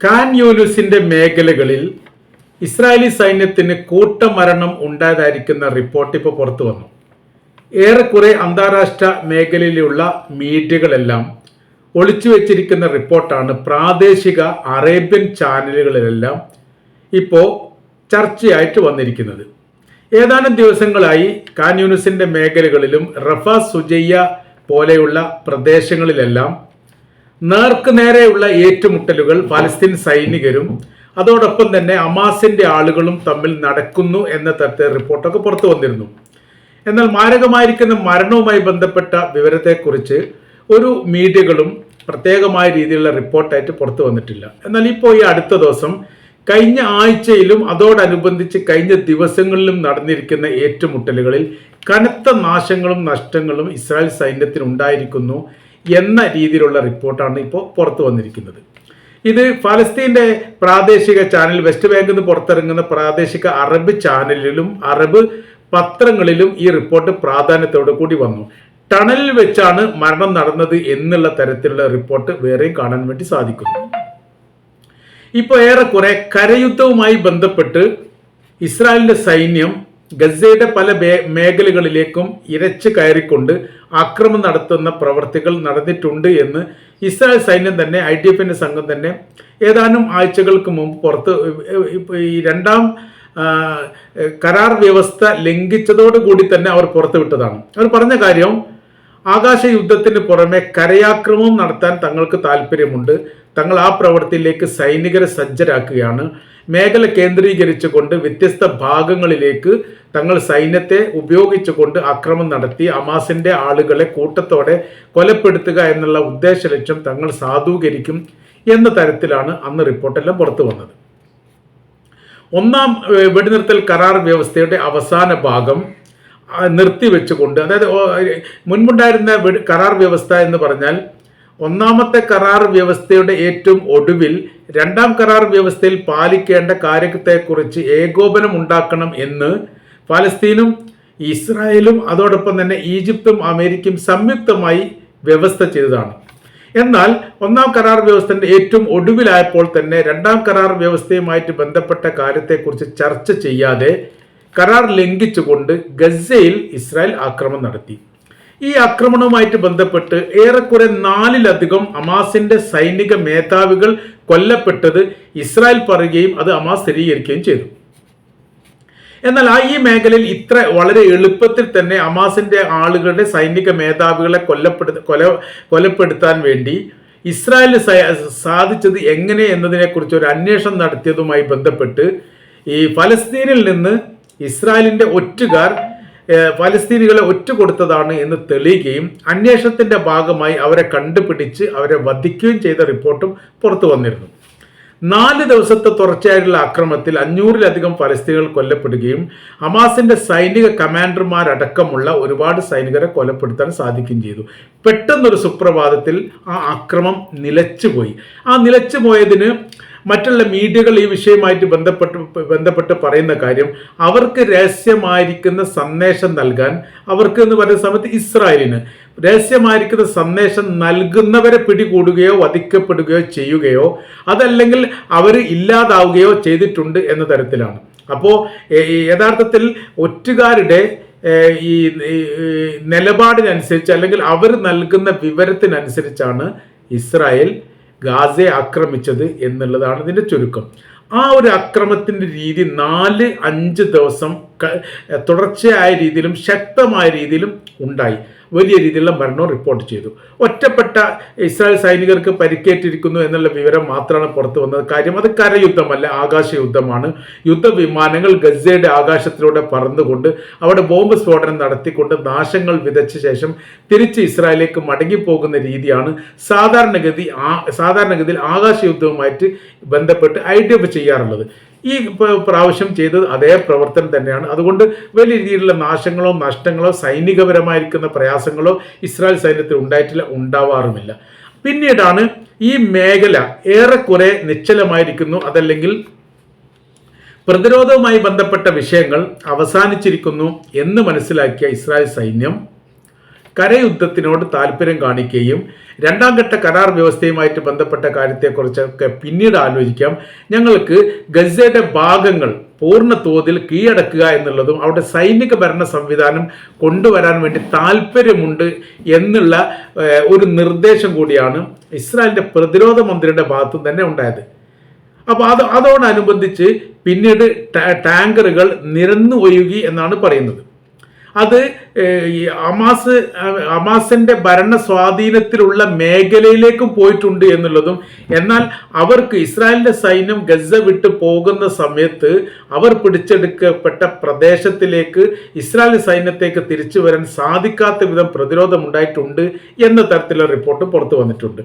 ഖാൻ യൂനുസിന്റെ മേഖലകളിൽ ഇസ്രായേലി സൈന്യത്തിന് കൂട്ടമരണം ഉണ്ടായതായിരിക്കുന്ന റിപ്പോർട്ട് ഇപ്പോൾ പുറത്തു വന്നു. ഏറെക്കുറെ അന്താരാഷ്ട്ര മേഖലയിലുള്ള മീഡിയകളെല്ലാം ഒളിച്ചു വെച്ചിരിക്കുന്ന റിപ്പോർട്ടാണ്. പ്രാദേശിക അറേബ്യൻ ചാനലുകളിലെല്ലാം ഇപ്പോൾ ചർച്ചയായിട്ട് വന്നിരിക്കുന്നത്. ഏതാനും ദിവസങ്ങളായി കാൻ യൂനുസിന്റെ മേഖലകളിലും റഫ സുജയ്യ പോലെയുള്ള പ്രദേശങ്ങളിലെല്ലാം നേർക്ക് നേരെയുള്ള ഏറ്റുമുട്ടലുകൾ ഫലസ്തീൻ സൈനികരും അതോടൊപ്പം തന്നെ അമാസിന്റെ ആളുകളും തമ്മിൽ നടക്കുന്നു എന്ന തരത്തെ റിപ്പോർട്ടൊക്കെ പുറത്തു വന്നിരുന്നു. എന്നാൽ മാരകമായിരിക്കുന്ന മരണവുമായി ബന്ധപ്പെട്ട വിവരത്തെക്കുറിച്ച് ഒരു മീഡിയകളും പ്രത്യേകമായ രീതിയിലുള്ള റിപ്പോർട്ടായിട്ട് പുറത്തു വന്നിട്ടില്ല. എന്നാൽ ഇപ്പോൾ ഈ അടുത്ത ദിവസം കഴിഞ്ഞ ആഴ്ചയിലും അതോടനുബന്ധിച്ച് കഴിഞ്ഞ ദിവസങ്ങളിലും നടന്നിരിക്കുന്ന ഏറ്റുമുട്ടലുകളിൽ കനത്ത നാശങ്ങളും നഷ്ടങ്ങളും ഇസ്രായേൽ സൈന്യത്തിന് ഉണ്ടായിരിക്കുന്നു എന്ന രീതിയിലുള്ള റിപ്പോർട്ടാണ് ഇപ്പോൾ പുറത്തു വന്നിരിക്കുന്നത്. ഇത് ഫലസ്തീന്റെ പ്രാദേശിക ചാനൽ വെസ്റ്റ് ബാങ്കിൽ നിന്ന് പുറത്തിറങ്ങുന്ന പ്രാദേശിക അറബ് ചാനലിലും അറബ് പത്രങ്ങളിലും ഈ റിപ്പോർട്ട് പ്രാധാന്യത്തോടു കൂടി വന്നു. ടണലിൽ വെച്ചാണ് മരണം നടന്നത് എന്നുള്ള തരത്തിലുള്ള റിപ്പോർട്ട് വേറെയും കാണാൻ വേണ്ടി സാധിക്കുന്നു. ഇപ്പോൾ ഏറെക്കുറെ കരയുദ്ധവുമായി ബന്ധപ്പെട്ട് ഇസ്രായേലിന്റെ സൈന്യം ഗസയുടെ പല മേഖലകളിലേക്കും ഇരച്ചു കയറിക്കൊണ്ട് ആക്രമണം നടത്തുന്ന പ്രവർത്തികൾ നടന്നിട്ടുണ്ട് എന്ന് ഇസ്രായേൽ സൈന്യം തന്നെ ഐ ഡി എഫിന്റെ സംഘം തന്നെ ഏതാനും ആഴ്ചകൾക്ക് മുമ്പ് പുറത്ത് ഈ രണ്ടാം കരാർ വ്യവസ്ഥ ലംഘിച്ചതോടുകൂടി തന്നെ അവർ പുറത്തുവിട്ടതാണ്. അവർ പറഞ്ഞ കാര്യം ആകാശ യുദ്ധത്തിന് പുറമെ കരയാക്രമണം നടത്താൻ തങ്ങൾക്ക് താല്പര്യമുണ്ട്. തങ്ങൾ ആ പ്രവൃത്തിയിലേക്ക് സൈനികരെ സജ്ജരാക്കുകയാണ്. മേഖല കേന്ദ്രീകരിച്ചുകൊണ്ട് വ്യത്യസ്ത ഭാഗങ്ങളിലേക്ക് തങ്ങൾ സൈന്യത്തെ ഉപയോഗിച്ചുകൊണ്ട് അക്രമം നടത്തി അമാസിന്റെ ആളുകളെ കൂട്ടത്തോടെ കൊലപ്പെടുത്തുക എന്നുള്ള ഉദ്ദേശ ലക്ഷ്യം തങ്ങൾ സാധൂകരിക്കും എന്ന തരത്തിലാണ് അന്ന് റിപ്പോർട്ടെല്ലാം പുറത്തു വന്നത്. ഒന്നാം വെടിനിർത്തൽ കരാർ വ്യവസ്ഥയുടെ അവസാന ഭാഗം നിർത്തിവെച്ചുകൊണ്ട് അതായത് മുൻപുണ്ടായിരുന്ന കരാർ വ്യവസ്ഥ എന്ന് പറഞ്ഞാൽ ഒന്നാമത്തെ കരാർ വ്യവസ്ഥയുടെ ഏറ്റവും ഒടുവിൽ രണ്ടാം കരാർ വ്യവസ്ഥയിൽ പാലിക്കേണ്ട കാര്യത്തെക്കുറിച്ച് ഏകോപനം ഉണ്ടാക്കണം എന്ന് ഫലസ്തീനും ഇസ്രായേലും അതോടൊപ്പം തന്നെ ഈജിപ്തും അമേരിക്കയും സംയുക്തമായി വ്യവസ്ഥ ചെയ്തതാണ്. എന്നാൽ ഒന്നാം കരാർ വ്യവസ്ഥന്റെ ഏറ്റവും ഒടുവിലായപ്പോൾ തന്നെ രണ്ടാം കരാർ വ്യവസ്ഥയുമായിട്ട് ബന്ധപ്പെട്ട കാര്യത്തെക്കുറിച്ച് ചർച്ച ചെയ്യാതെ കരാർ ലംഘിച്ചുകൊണ്ട് ഗസയിൽ ഇസ്രായേൽ ആക്രമണം നടത്തി. ഈ ആക്രമണവുമായിട്ട് ബന്ധപ്പെട്ട് ഏറെക്കുറെ നാലിലധികം അമാസിന്റെ സൈനിക മേധാവികൾ കൊല്ലപ്പെട്ടത് ഇസ്രായേൽ പറയുകയും അത് അമാസ് സ്ഥിരീകരിക്കുകയും ചെയ്തു. എന്നാൽ ആ ഈ മേഖലയിൽ ഇത്ര വളരെ എളുപ്പത്തിൽ തന്നെ അമാസിന്റെ ആളുകളുടെ സൈനിക മേധാവികളെ കൊല്ലപ്പെടുത്ത കൊല കൊലപ്പെടുത്താൻ വേണ്ടി ഇസ്രായേലിന് സാധിച്ചത് എങ്ങനെ എന്നതിനെക്കുറിച്ച് ഒരു അന്വേഷണം നടത്തിയതുമായി ബന്ധപ്പെട്ട് ഈ ഫലസ്തീനിൽ നിന്ന് ഇസ്രായേലിന്റെ ഒറ്റുകാർ പലസ്തീനികളെ ഒറ്റ കൊടുത്തതാണ് എന്ന് തെളിയുകയും അന്വേഷണത്തിന്റെ ഭാഗമായി അവരെ കണ്ടുപിടിച്ച് അവരെ വധിക്കുകയും ചെയ്ത റിപ്പോർട്ടും പുറത്തു വന്നിരുന്നു. നാല് ദിവസത്തെ തുടർച്ചയായിട്ടുള്ള അക്രമത്തിൽ അഞ്ഞൂറിലധികം പലസ്തീനികൾ കൊല്ലപ്പെടുകയും ഹമാസിന്റെ സൈനിക കമാൻഡർമാരടക്കമുള്ള ഒരുപാട് സൈനികരെ കൊലപ്പെടുത്താൻ സാധിക്കുകയും ചെയ്തു. പെട്ടെന്നൊരു സുപ്രഭാതത്തിൽ ആ അക്രമം നിലച്ചുപോയി. ആ നിലച്ചു പോയതിന് മറ്റുള്ള മീഡിയകൾ ഈ വിഷയമായിട്ട് ബന്ധപ്പെട്ട് ബന്ധപ്പെട്ട് പറയുന്ന കാര്യം അവർക്ക് രഹസ്യമായിരിക്കുന്ന സന്ദേശം നൽകാൻ അവർക്ക് എന്ന് പറയുന്ന സമയത്ത് ഇസ്രായേലിന് രഹസ്യമായിരിക്കുന്ന സന്ദേശം നൽകുന്നവരെ പിടികൂടുകയോ വധിക്കപ്പെടുകയോ ചെയ്യുകയോ അതല്ലെങ്കിൽ അവർ ഇല്ലാതാവുകയോ ചെയ്തിട്ടുണ്ട് എന്ന തരത്തിലാണ്. അപ്പോൾ യഥാർത്ഥത്തിൽ ഒറ്റുകാരുടെ ഈ നിലപാടിനനുസരിച്ച് അല്ലെങ്കിൽ അവർ നൽകുന്ന വിവരത്തിനനുസരിച്ചാണ് ഇസ്രായേൽ ഗാസയെ ആക്രമിച്ചത് എന്നുള്ളതാണ് ഇതിന്റെ ചുരുക്കം. ആ ഒരു അക്രമത്തിന്റെ രീതി നാല് അഞ്ച് ദിവസം തുടർച്ചയായ രീതിയിലും ശക്തമായ രീതിയിലും ഉണ്ടായി. വലിയ രീതിയിലുള്ള മരണവും റിപ്പോർട്ട് ചെയ്തു. ഒറ്റപ്പെട്ട ഇസ്രായേൽ സൈനികർക്ക് പരിക്കേറ്റിരിക്കുന്നു എന്നുള്ള വിവരം മാത്രമാണ് പുറത്തു വന്നത്. കാര്യം അത് കരയുദ്ധമല്ല ആകാശ യുദ്ധമാണ് യുദ്ധവിമാനങ്ങൾ ഗസയുടെ ആകാശത്തിലൂടെ പറന്നുകൊണ്ട് അവിടെ ബോംബ് സ്ഫോടനം നടത്തിക്കൊണ്ട് നാശങ്ങൾ വിതച്ച ശേഷം തിരിച്ച് ഇസ്രായേലിലേക്ക് മടങ്ങിപ്പോകുന്ന രീതിയാണ് സാധാരണഗതി സാധാരണഗതിയിൽ ആകാശ യുദ്ധവുമായിട്ട് ബന്ധപ്പെട്ട് ഐ ഡി എഫ് ചെയ്യാറുള്ളത്. ഈ പ്രാവശ്യം ചെയ്തത് അതേ പ്രവർത്തനം തന്നെയാണ്. അതുകൊണ്ട് വലിയ രീതിയിലുള്ള നാശങ്ങളോ നഷ്ടങ്ങളോ സൈനികപരമായിരിക്കുന്ന പ്രയാസങ്ങളോ ഇസ്രായേൽ സൈന്യത്തിൽ ഉണ്ടായിട്ടില്ല ഉണ്ടാവാറുമില്ല. പിന്നീടാണ് ഈ മേഖല ഏറെക്കുറെ നിശ്ചലമായിരിക്കുന്നു. അതല്ലെങ്കിൽ പ്രതിരോധവുമായി ബന്ധപ്പെട്ട വിഷയങ്ങൾ അവസാനിച്ചിരിക്കുന്നു എന്ന് മനസ്സിലാക്കിയ ഇസ്രായേൽ സൈന്യം കരയുദ്ധത്തിനോട് താല്പര്യം കാണിക്കുകയും രണ്ടാം ഘട്ട കരാർ വ്യവസ്ഥയുമായിട്ട് ബന്ധപ്പെട്ട കാര്യത്തെക്കുറിച്ചൊക്കെ പിന്നീട് ആലോചിക്കാം. ഞങ്ങൾക്ക് ഗസയുടെ ഭാഗങ്ങൾ പൂർണ തോതിൽ കീഴടക്കുക എന്നുള്ളതും അവിടെ സൈനിക ഭരണ സംവിധാനം കൊണ്ടുവരാൻ വേണ്ടി താല്പര്യമുണ്ട് എന്നുള്ള ഒരു നിർദ്ദേശം കൂടിയാണ് ഇസ്രായേലിന്റെ പ്രതിരോധ മന്ത്രിയുടെ ഭാഗത്തു തന്നെ ഉണ്ടായത്. അപ്പോൾ അത് അതോടനുബന്ധിച്ച് പിന്നീട് ടാങ്കറുകൾ നിരന്നു ഒഴുകി എന്നാണ് പറയുന്നത്. അത് ഈ അമാസ് അമാസിന്റെ ഭരണ സ്വാധീനത്തിലുള്ള മേഖലയിലേക്കും പോയിട്ടുണ്ട് എന്നുള്ളതും എന്നാൽ അവർക്ക് ഇസ്രായേലിന്റെ സൈന്യം ഗസ വിട്ട് പോകുന്ന സമയത്ത് അവർ പിടിച്ചെടുക്കപ്പെട്ട പ്രദേശത്തിലേക്ക് ഇസ്രായേൽ സൈന്യത്തേക്ക് തിരിച്ചു വരാൻ സാധിക്കാത്ത വിധം പ്രതിരോധം ഉണ്ടായിട്ടുണ്ട് എന്ന തരത്തിലുള്ള റിപ്പോർട്ട് പുറത്തു വന്നിട്ടുണ്ട്.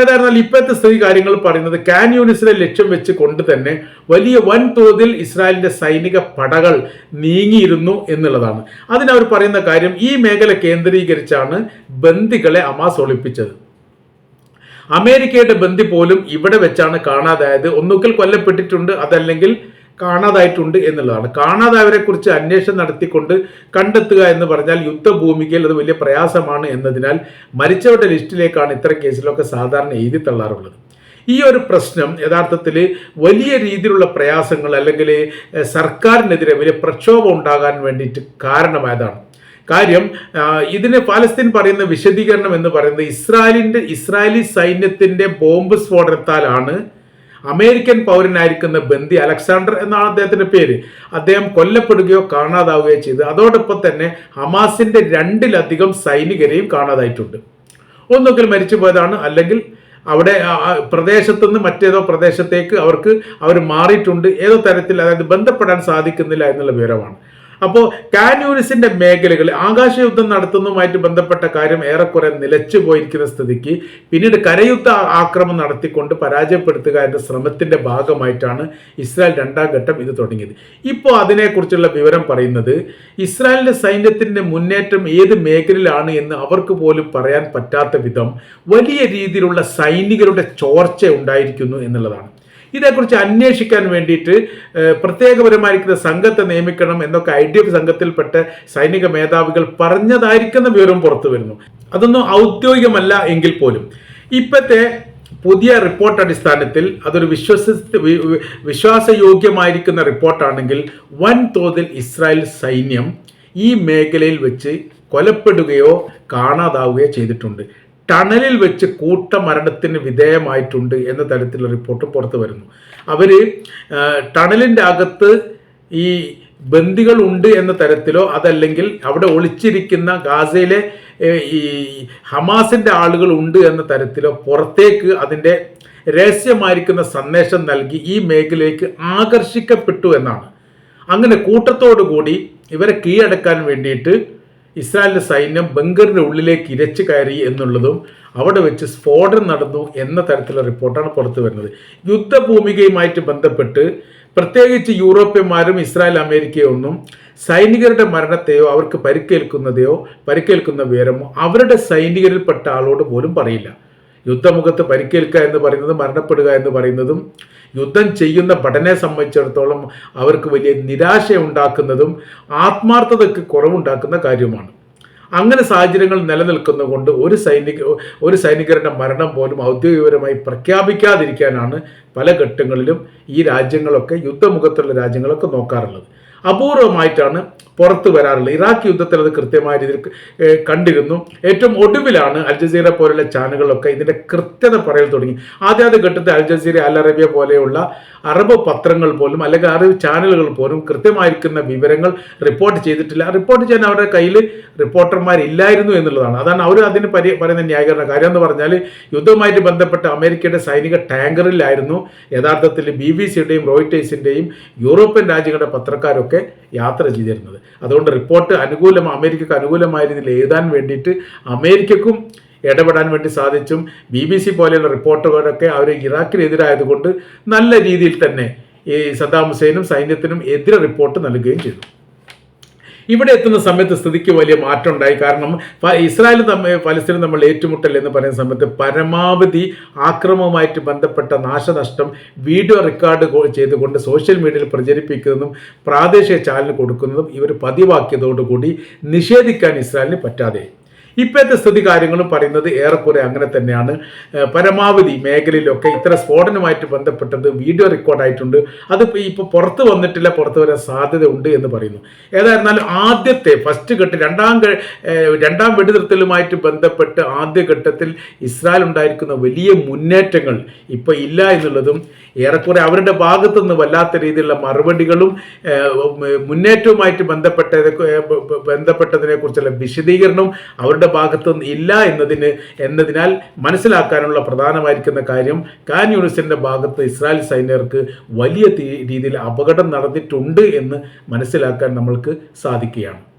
ഏതായിരുന്നാലും ഇപ്പോഴത്തെ സ്ഥിതി കാര്യങ്ങൾ പറയുന്നത് കാൻ യൂണിസിനെ ലക്ഷ്യം വെച്ച് കൊണ്ട് തന്നെ വലിയ വൻതോതിൽ ഇസ്രായേലിന്റെ സൈനിക പടകൾ നീങ്ങിയിരുന്നു എന്നുള്ളതാണ്. അതിനവർ പറയുന്ന കാര്യം ഈ മേഖല കേന്ദ്രീകരിച്ചാണ് ബന്ദികളെ അമാസ് ഒളിപ്പിച്ചത്. അമേരിക്കയുടെ ബന്ധി പോലും ഇവിടെ വെച്ചാണ് കാണാതായത്. ഒന്നുകിൽ കൊല്ലപ്പെട്ടിട്ടുണ്ട് അതല്ലെങ്കിൽ കാണാതായിട്ടുണ്ട് എന്നുള്ളതാണ്. കാണാതായവരെ കുറിച്ച് അന്വേഷണം നടത്തിക്കൊണ്ട് കണ്ടെത്തുക എന്ന് പറഞ്ഞാൽ യുദ്ധഭൂമികയിൽ അത് വലിയ പ്രയാസമാണ് എന്നതിനാൽ മരിച്ചവരുടെ ലിസ്റ്റിലേക്കാണ് ഇത്തരം കേസിലൊക്കെ സാധാരണ എഴുതി തള്ളാറുള്ളത്. ഈ ഒരു പ്രശ്നം യഥാർത്ഥത്തിൽ വലിയ രീതിയിലുള്ള പ്രയാസങ്ങൾ അല്ലെങ്കിൽ സർക്കാരിനെതിരെ വലിയ പ്രക്ഷോഭം ഉണ്ടാകാൻ വേണ്ടിയിട്ട് കാരണമായതാണ്. കാര്യം ഇതിന് പാലസ്തീൻ പറയുന്ന വിശദീകരണം എന്ന് പറയുന്നത് ഇസ്രായേലിന്റെ ഇസ്രായേലി സൈന്യത്തിന്റെ ബോംബ് സ്ഫോടനത്താലാണ് അമേരിക്കൻ പൗരനായിരിക്കുന്ന ബന്ദി അലക്സാണ്ടർ എന്നാണ് അദ്ദേഹത്തിന്റെ പേര്. അദ്ദേഹം കൊല്ലപ്പെടുകയോ കാണാതാവുകയോ ചെയ്തു. അതോടൊപ്പം തന്നെ ഹമാസിന്റെ രണ്ടിലധികം സൈനികരെയും കാണാതായിട്ടുണ്ട്. ഒന്നുകിൽ മരിച്ചു പോയതാണ് അല്ലെങ്കിൽ അവിടെ പ്രദേശത്തുനിന്ന് മറ്റേതോ പ്രദേശത്തേക്ക് അവർക്ക് അവർ മാറിയിട്ടുണ്ട്. ഏതോ തരത്തിൽ അതായത് ബന്ധപ്പെടാൻ സാധിക്കുന്നില്ല എന്നുള്ള വിവരമാണ്. അപ്പോൾ കാന്യൂരിസിന്റെ മേഖലകൾ ആകാശയുദ്ധം നടത്തുന്നതുമായിട്ട് ബന്ധപ്പെട്ട കാര്യം ഏറെക്കുറെ നിലച്ചു പോയിരിക്കുന്ന സ്ഥിതിക്ക് പിന്നീട് കരയുദ്ധ ആക്രമം ആക്രമണം നടത്തിക്കൊണ്ട് പരാജയപ്പെടുത്തുക എന്ന ശ്രമത്തിന്റെ ഭാഗമായിട്ടാണ് ഇസ്രായേൽ രണ്ടാം ഘട്ടം ഇത് തുടങ്ങിയത്. ഇപ്പോൾ അതിനെക്കുറിച്ചുള്ള വിവരം പറയുന്നത് ഇസ്രായേലിന്റെ സൈന്യത്തിന്റെ മുന്നേറ്റം ഏത് മേഖലയിലാണ് എന്ന് അവർക്ക് പോലും പറയാൻ പറ്റാത്ത വിധം വലിയ രീതിയിലുള്ള സൈനികരുടെ ചോർച്ച ഉണ്ടായിരിക്കുന്നു എന്നുള്ളതാണ്. ഇതേക്കുറിച്ച് അന്വേഷിക്കാൻ വേണ്ടിയിട്ട് പ്രത്യേകപരമായിരിക്കുന്ന സംഘത്തെ നിയമിക്കണം എന്നൊക്കെ ഐ ഡി എഫ് സംഘത്തിൽപ്പെട്ട സൈനിക മേധാവികൾ പറഞ്ഞതായിരിക്കുന്ന വിവരം പുറത്തു വരുന്നു. അതൊന്നും ഔദ്യോഗികമല്ല എങ്കിൽ പോലും. ഇപ്പോഴത്തെ പുതിയ റിപ്പോർട്ട് അടിസ്ഥാനത്തിൽ അതൊരു വിശ്വസ വിശ്വാസയോഗ്യമായിരിക്കുന്ന റിപ്പോർട്ടാണെങ്കിൽ വൻതോതിൽ ഇസ്രായേൽ സൈന്യം ഈ മേഖലയിൽ വെച്ച് കൊലപ്പെടുകയോ കാണാതാവുകയോ ചെയ്തിട്ടുണ്ട്. ടണലിൽ വെച്ച് കൂട്ടമരണത്തിന് വിധേയമായിട്ടുണ്ട് എന്ന തരത്തിലുള്ള റിപ്പോർട്ട് പുറത്തു വരുന്നു. അവർ ടണലിന്റെ അകത്ത് ഈ ബന്ദികൾ ഉണ്ട് എന്ന തരത്തിലോ അതല്ലെങ്കിൽ അവിടെ ഒളിച്ചിരിക്കുന്ന ഗാസയിലെ ഈ ഹമാസിന്റെ ആളുകൾ ഉണ്ട് എന്ന തരത്തിലോ പുറത്തേക്ക് അതിന്റെ രഹസ്യമായിരിക്കുന്ന സന്ദേശം നൽകി ഈ മേഖലയിലേക്ക് ആകർഷിക്കപ്പെട്ടു എന്നാണ്. അങ്ങനെ കൂട്ടത്തോടു കൂടി ഇവരെ കീഴടക്കാൻ വേണ്ടിയിട്ട് ഇസ്രായേലിന്റെ സൈന്യം ബങ്കറിന്റെ ഉള്ളിലേക്ക് ഇരച്ചു കയറി എന്നുള്ളതും അവിടെ വെച്ച് സ്ഫോടനം നടന്നു എന്ന തരത്തിലുള്ള റിപ്പോർട്ടാണ് പുറത്തു വരുന്നത്. യുദ്ധഭൂമികയുമായിട്ട് ബന്ധപ്പെട്ട് പ്രത്യേകിച്ച് യൂറോപ്യന്മാരും ഇസ്രായേൽ അമേരിക്കയൊന്നും സൈനികരുടെ മരണത്തെയോ അവർക്ക് പരിക്കേൽക്കുന്നതെയോ പരിക്കേൽക്കുന്ന വിവരമോ അവരുടെ സൈനികരിൽപ്പെട്ട ആളോട് പോലും പറയില്ല. യുദ്ധമുഖത്ത് പരിക്കേൽക്കുക എന്ന് പറയുന്നതും മരണപ്പെടുക എന്ന് പറയുന്നതും യുദ്ധം ചെയ്യുന്ന ഭടനെ സംബന്ധിച്ചിടത്തോളം അവർക്ക് വലിയ നിരാശ ഉണ്ടാക്കുന്നതും ആത്മാർത്ഥതയ്ക്ക് കുറവുണ്ടാക്കുന്ന കാര്യമാണ്. അങ്ങനെ സാഹചര്യങ്ങൾ നിലനിൽക്കുന്നതുകൊണ്ട് ഒരു സൈനിക ഒരു സൈനികരുടെ മരണം പോലും ഔദ്യോഗികപരമായി പ്രഖ്യാപിക്കാതിരിക്കാനാണ് പല ഘട്ടങ്ങളിലും ഈ രാജ്യങ്ങളൊക്കെ യുദ്ധമുഖത്തുള്ള രാജ്യങ്ങളൊക്കെ നോക്കാറുള്ളത്. അപൂർവമായിട്ടാണ് പുറത്തു വരാറുള്ളത്. ഇറാഖ് യുദ്ധത്തിൽ അത് കൃത്യമായ രീതിയിൽ കണ്ടിരുന്നു. ഏറ്റവും ഒടുവിലാണ് അൽ ജസീറ പോലുള്ള ചാനലുകളൊക്കെ ഇതിന്റെ കൃത്യത പറയൽ തുടങ്ങി. ആദ്യാദ്യ ഘട്ടത്തിൽ അൽ ജസീറ അൽ അറേബ്യ പോലെയുള്ള അറബ് പത്രങ്ങൾ പോലും അല്ലെങ്കിൽ അറബ് ചാനലുകൾ പോലും കൃത്യമായിരിക്കുന്ന വിവരങ്ങൾ റിപ്പോർട്ട് ചെയ്തിട്ടില്ല. റിപ്പോർട്ട് ചെയ്യാൻ അവരുടെ കയ്യിൽ റിപ്പോർട്ടർമാരില്ലായിരുന്നു എന്നുള്ളതാണ്. അതാണ് അവർ അതിന് പരി പറയുന്ന ന്യായീകരണം കാര്യം എന്ന് പറഞ്ഞാൽ യുദ്ധവുമായിട്ട് ബന്ധപ്പെട്ട അമേരിക്കയുടെ സൈനിക ടാങ്കറിലായിരുന്നു യഥാർത്ഥത്തിൽ ബി ബി സിയുടെയും റോയിറ്റേഴ്സിന്റെയും യൂറോപ്യൻ രാജ്യങ്ങളുടെ പത്രക്കാരൊക്കെ യാത്ര ചെയ്തിരുന്നത്. അതുകൊണ്ട് റിപ്പോർട്ട് അനുകൂലം അമേരിക്കക്ക് അനുകൂലമായ രീതിയിൽ എഴുതാൻ വേണ്ടിയിട്ട് അമേരിക്കക്കും ഇടപെടാൻ വേണ്ടി സാധിച്ചും ബി ബി സി പോലെയുള്ള റിപ്പോർട്ടുകാരൊക്കെ അവർ ഇറാഖിനെതിരായതുകൊണ്ട് നല്ല രീതിയിൽ തന്നെ ഈ സദ്ദാം ഹുസൈനും സൈന്യത്തിനും എതിരെ റിപ്പോർട്ട് നൽകുകയും ചെയ്തു. ഇവിടെ എത്തുന്ന സമയത്ത് സ്ഥിതിക്ക് വലിയ മാറ്റം ഉണ്ടായി കാരണം ഇസ്രായേൽ തമ്മിൽ പലസ്തീനും നമ്മൾ ഏറ്റുമുട്ടൽ എന്ന് പറയുന്ന സമയത്ത് പരമാവധി ആക്രമവുമായിട്ട് ബന്ധപ്പെട്ട നാശനഷ്ടം വീഡിയോ റെക്കോർഡ് ചെയ്തുകൊണ്ട് സോഷ്യൽ മീഡിയയിൽ പ്രചരിപ്പിക്കുന്നതും പ്രാദേശിക ചാനൽ കൊടുക്കുന്നതും ഇവർ പതിവാക്കിയതോടുകൂടി നിഷേധിക്കാൻ ഇസ്രായേലിന് പറ്റാതെ. ഇപ്പോഴത്തെ സ്ഥിതി കാര്യങ്ങളും പറയുന്നത് ഏറെക്കുറെ അങ്ങനെ തന്നെയാണ്. പരമാവധി മേഖലയിലൊക്കെ ഇത്ര സ്ഫോടനമായിട്ട് ബന്ധപ്പെട്ടത് വീഡിയോ റെക്കോർഡായിട്ടുണ്ട് അത് ഇപ്പോൾ പുറത്ത് വന്നിട്ടില്ല പുറത്ത് വരാൻ സാധ്യത ഉണ്ട് എന്ന് പറയുന്നു. ഏതായിരുന്നാലും ആദ്യത്തെ ഫസ്റ്റ് ഘട്ടം രണ്ടാം രണ്ടാം വെടിനിർത്തലുമായിട്ട് ബന്ധപ്പെട്ട് ആദ്യഘട്ടത്തിൽ ഇസ്രായേൽ ഉണ്ടായിരിക്കുന്ന വലിയ മുന്നേറ്റങ്ങൾ ഇപ്പോൾ ഇല്ല എന്നുള്ളതും ഏറെക്കുറെ അവരുടെ ഭാഗത്തു നിന്ന് വല്ലാത്ത രീതിയിലുള്ള മറുപടികളും മുന്നേറ്റവുമായിട്ട് ബന്ധപ്പെട്ട ബന്ധപ്പെട്ടതിനെ കുറിച്ചുള്ള വിശദീകരണവും അവരുടെ ഭാഗത്തു നിന്ന് ഇല്ല എന്നതിന് എന്നതിനാൽ മനസ്സിലാക്കാനുള്ള പ്രധാനമായിരിക്കുന്ന കാര്യം കാൻ യൂണിസിന്റെ ഭാഗത്ത് ഇസ്രായേൽ സൈനികർക്ക് വലിയ രീതിയിൽ അപകടം നടന്നിട്ടുണ്ട് എന്ന് മനസ്സിലാക്കാൻ നമ്മൾക്ക് സാധിക്കുകയാണ്.